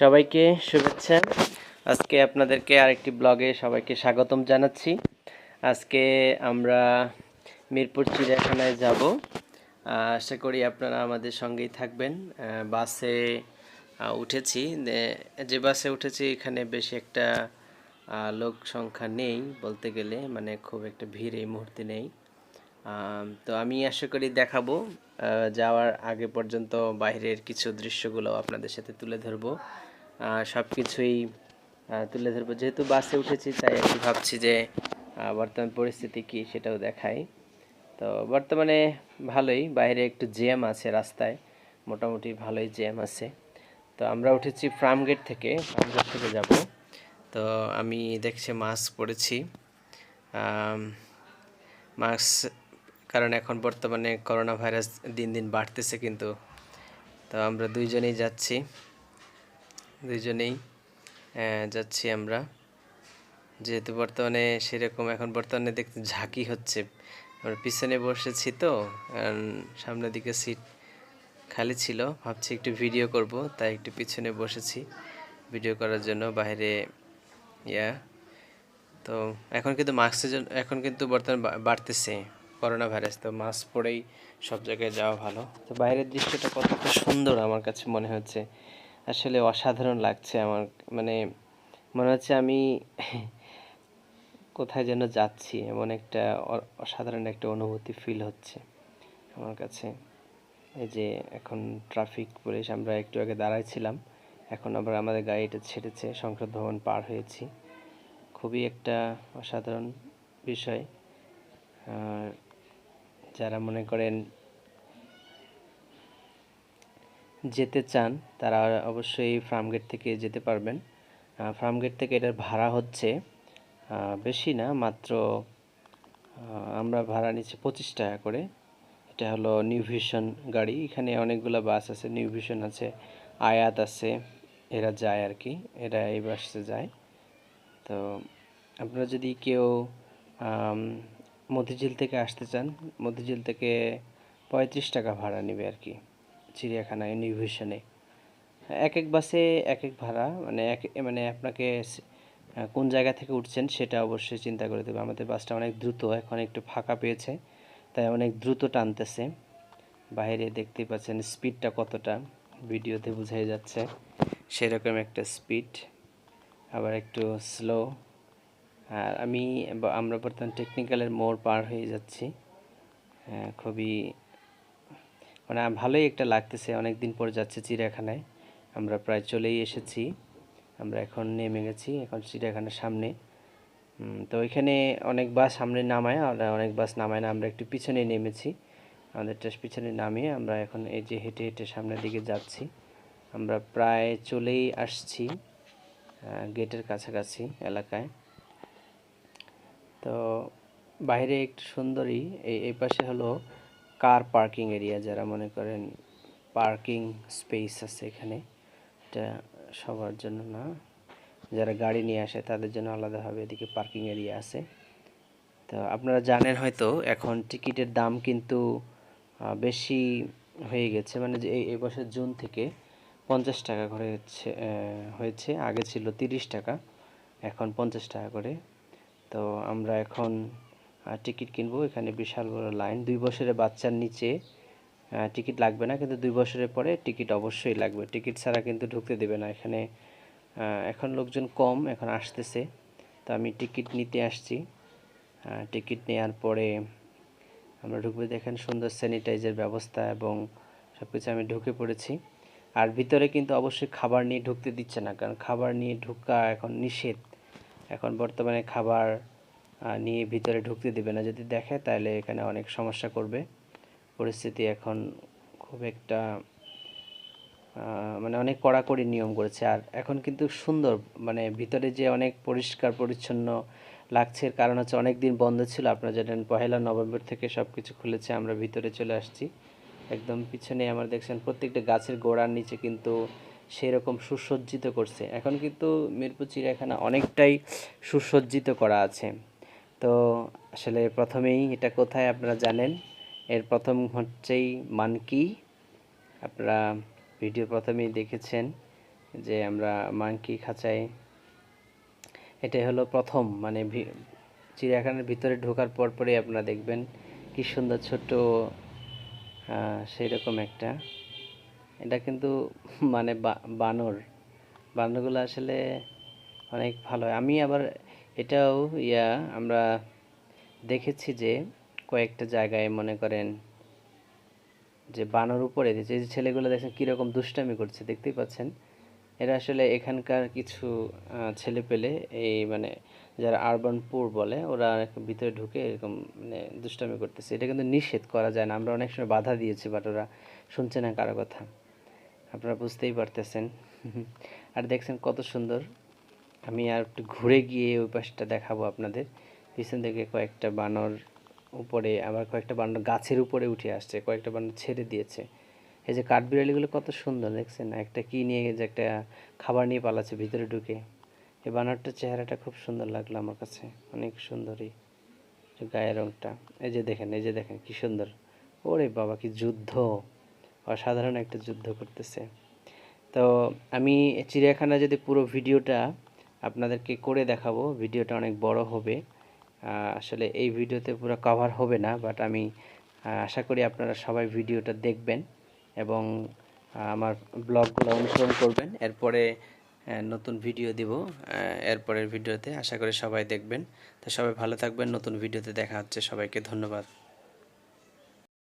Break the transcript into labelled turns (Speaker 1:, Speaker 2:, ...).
Speaker 1: সবাইকে শুভেচ্ছা। আজকে আপনাদেরকে আরেকটি ব্লগে সবাইকে স্বাগতম জানাচ্ছি। আজকে আমরা মিরপুর চিড়িয়াখানায় যাব। আশা করি আপনারা আমাদের সঙ্গেই থাকবেন। বাসে উঠেছি। যে বাসে উঠেছি, এখানে বেশি একটা লোক সংখ্যা নেই বলতে গেলে। মানে খুব একটা ভিড় এই মুহূর্তে নেই। তো আমি আশা করি দেখাবো যাওয়ার আগে পর্যন্ত বাইরের কিছু দৃশ্যগুলো আপনাদের সাথে তুলে ধরবো। সব কিছুই তুলে ধরবো। যেহেতু বাসে উঠেছি, তাই একটু ভাবছি যে বর্তমান পরিস্থিতি কি সেটাও দেখাই। তো বর্তমানে ভালোই, বাইরে একটু জ্যাম আছে রাস্তায়, মোটামুটি ভালোই জ্যাম আছে। তো আমরা উঠেছি ফার্মগেট থেকে ফার্মগেট থেকে যাব। তো আমি দেখছি মাস্ক পরেছি। মাস্ক কারণ এখন বর্তমানে করোনা ভাইরাস দিন দিন বাড়তেছে কিন্তু। তো আমরা দুইজনেই যাচ্ছি। দুইজনেই যাচ্ছি আমরা। যেহেতু বর্তমানে সেরকম এখন বর্তমানে দেখতে ঝাঁকি হচ্ছে। আমরা পিছনে বসেছি তো সামনের দিকে সিট খালি ছিল। ভাবছি একটু ভিডিও করব, তাই একটু পিছনে বসেছি ভিডিও করার জন্য বাইরে, ইয়া। তো এখন কিন্তু মাস্কের জন্য, এখন কিন্তু বর্তমানে বাড়তেছে। করোনা ভাইরাস তো মাস্ক পরেই সব জায়গায় যাওয়া ভালো। তো বাইরের দৃশ্যটা কতটা সুন্দর আমার কাছে মনে হচ্ছে। আসলে অসাধারণ লাগছে আমার মানে মনে হচ্ছে আমি কোথায় যেন যাচ্ছি, এমন একটা অসাধারণ একটা অনুভূতি ফিল হচ্ছে আমার কাছে। এই যে এখন ট্রাফিক পুলিশ আমরা একটু আগে দাঁড়াইছিলাম, এখন আবার আমাদের গাড়িটা ছেড়েছে, সংসদ ভবন পার হয়েছি। খুবই একটা অসাধারণ বিষয়। আর যারা মনে করেন যেতে চান, তারা অবশ্যই ফার্মগেট থেকে যেতে পারবেন। ফার্মগেট থেকে এটার ভাড়া হচ্ছে বেশি না, মাত্র আমরা ভাড়া নিচ্ছি পঁচিশ টাকা করে। এটা হলো নিউ ভিশন গাড়ি। এখানে অনেকগুলো বাস আছে নিউ ভিশন আছে, আয়াত আছে, এরা যায় আর কি, এরা এই বাসে যায়। তো আপনারা যদি কেউ মতিঝিল থেকে আসতে চান মতিঝিল থেকে পঁয়ত্রিশ টাকা ভাড়া নেবে আর কি চিড়িয়াখানায় নিউভিশনে এক এক বাসে এক এক ভাড়া মানে এক মানে আপনাকে কোন জায়গা থেকে উঠছেন সেটা অবশ্যই চিন্তা করে দেবে। আমাদের বাসটা অনেক দ্রুত, এখন একটু ফাঁকা পেয়েছে, তাই অনেক দ্রুত টানতেছে। বাইরে দেখতেই পাচ্ছেন স্পিডটা কতটা, ভিডিওতে বোঝাই যাচ্ছে। সেরকম একটা স্পিড আবার একটু স্লো আর আমি আমরা বর্তমান টেকনিক্যালের মোড় পার হয়ে যাচ্ছি। হ্যাঁ, খুবই মানে ভালোই একটা লাগতেছে। অনেক দিন পর যাচ্ছে চিড়িয়াখানায়। আমরা প্রায় চলেই এসেছি। আমরা এখন নেমে গেছি এখন চিড়িয়াখানার সামনে। তো এখানে অনেক বাস সামনে নামায় আর অনেক বাস নামায় না আমরা একটু পিছনে নেমেছি। আমাদের আমাদেরটা পিছনে নামিয়ে আমরা এখন এই যে হেঁটে হেঁটে সামনের দিকে যাচ্ছি। আমরা প্রায় চলেই আসছি গেটের কাছাকাছি এলাকায়। তো বাইরে একটু সুন্দরই এই এই পাশে হলো কার পার্কিং এরিয়া যারা মনে করেন পার্কিং স্পেস আছে এখানে। এটা সবার জন্য না। যারা গাড়ি নিয়ে আসে তাদের জন্য আলাদাভাবে এদিকে পার্কিং এরিয়া আছে। তো আপনারা জানেন হয়তো এখন টিকিটের দাম কিন্তু বেশি হয়ে গেছে। মানে যে এই এই বছর জুন থেকে পঞ্চাশ টাকা করে হচ্ছে হয়েছে। আগে ছিল তিরিশ টাকা, এখন পঞ্চাশ টাকা করে। তো আমরা এখন টিকিট কিনবো। এখানে বিশাল বড় লাইন। দুই বছরের বাচ্চার নিচে টিকিট লাগবে না, কিন্তু দুই বছরের পরে টিকিট অবশ্যই লাগবে। টিকিট ছাড়া কিন্তু ঢুকতে দেবে না। এখানে এখন লোকজন কম, এখন আসতেছে। তো আমি টিকিট নিতে আসছি। টিকিট নেওয়ার পরে আমরা ঢুকবে। দেখেন, সুন্দর স্যানিটাইজার ব্যবস্থা এবং সব কিছু আমি ঢুকে পড়েছি। আর ভিতরে কিন্তু অবশ্যই খাবার নিয়ে ঢুকতে দিচ্ছে না, কারণ খাবার নিয়ে ঢুকা এখন নিষেধ। এখন বর্তমানে খাবার নিয়ে ভিতরে ঢুকতে দিবে না। যদি দেখে, তাহলে এখানে অনেক সমস্যা করবে। পরিস্থিতি এখন খুব একটা মানে অনেক কড়াকড়ি নিয়ম করেছে। আর এখন কিন্তু সুন্দর মানে ভিতরে যে অনেক পরিষ্কার, পরিচ্ছন্ন লাগছে, এর কারণ হচ্ছে অনেক দিন বন্ধ ছিল। আপনারা জানেন, পহেলা নভেম্বর থেকে সব কিছু খুলেছে, আমরা ভিতরে চলে আসছি। একদম পিছনে আমার দেখছেন, প্রত্যেকটা গাছের গোড়ার নিচে কিন্তু সেই রকম সুসজ্জিত করছে। এখন কিন্তু মিরপুর চিড়িয়াখানা অনেকটাই সুসজ্জিত করা আছে। তো আসলে প্রথমেই এটা কোথায় আপনারা জানেন? এর প্রথম হচ্ছেই মানকি। আপনারা ভিডিও প্রথমেই দেখেছেন যে আমরা মানকি খাঁচায় এটাই হলো প্রথম মানে চিড়িয়াখানার ভিতরে ঢোকার পর পরই আপনারা দেখবেন কি সুন্দর আহ, সেই রকম একটা এটা কিন্তু মানে বানর। বানরগুলো আসলে অনেক ভালো। আমি আবার এটাও, ইয়া, আমরা দেখেছি যে কয়েকটা জায়গায় মনে করেন যে বানর উপরে, যে ছেলেগুলো দেখছেন কীরকম দুষ্টামি করছে, দেখতেই পাচ্ছেন? এরা আসলে এখানকার কিছু ছেলে পেলে এই মানে যারা আরবান পুর বলে, ওরা ভিতরে ঢুকে এরকম মানে দুষ্টামি করতেছে। এটা কিন্তু নিষেধ করা যায় না। আমরা অনেক সময় বাধা দিয়েছি বাট ওরা শুনছে না কারও কথা। আপনারা বুঝতেই পারতেছেন। আর দেখছেন কত সুন্দর। আমি আর একটু ঘুরে গিয়ে ওই পাশটা দেখাবো আপনাদের। পিছন থেকে কয়েকটা বানর উপরে, আবার কয়েকটা বানর গাছের উপরে উঠে আসছে, কয়েকটা বানর ছেড়ে দিয়েছে। এই যে কাঠবিড়ালিগুলো কত সুন্দর, দেখছেন? একটা কি নিয়ে যে একটা খাবার নিয়ে পালাচ্ছে ভিতরে ঢুকে। এই বানরটার চেহারাটা খুব সুন্দর লাগল আমার কাছে, অনেক সুন্দরই। গায়ের রংটা। এই যে দেখেন, এই যে দেখেন কি সুন্দর। ওরে বাবা, কি যুদ্ধ! অসাধারণ একটা যুদ্ধ করতেছে। তো আমি চিড়িয়াখানা যদি পুরো ভিডিওটা আপনাদেরকে করে দেখাবো, ভিডিওটা অনেক বড় হবে। আসলে এই ভিডিওতে পুরো কভার হবে না বাট আমি আশা করি আপনারা সবাই ভিডিওটা দেখবেন এবং আমার ব্লগগুলো অনুসরণ করবেন। এরপরে নতুন ভিডিও দিব এরপরের ভিডিওতে আশা করি সবাই দেখবেন। তো সবাই ভালো থাকবেন, নতুন ভিডিওতে দেখা হচ্ছে। সবাইকে ধন্যবাদ।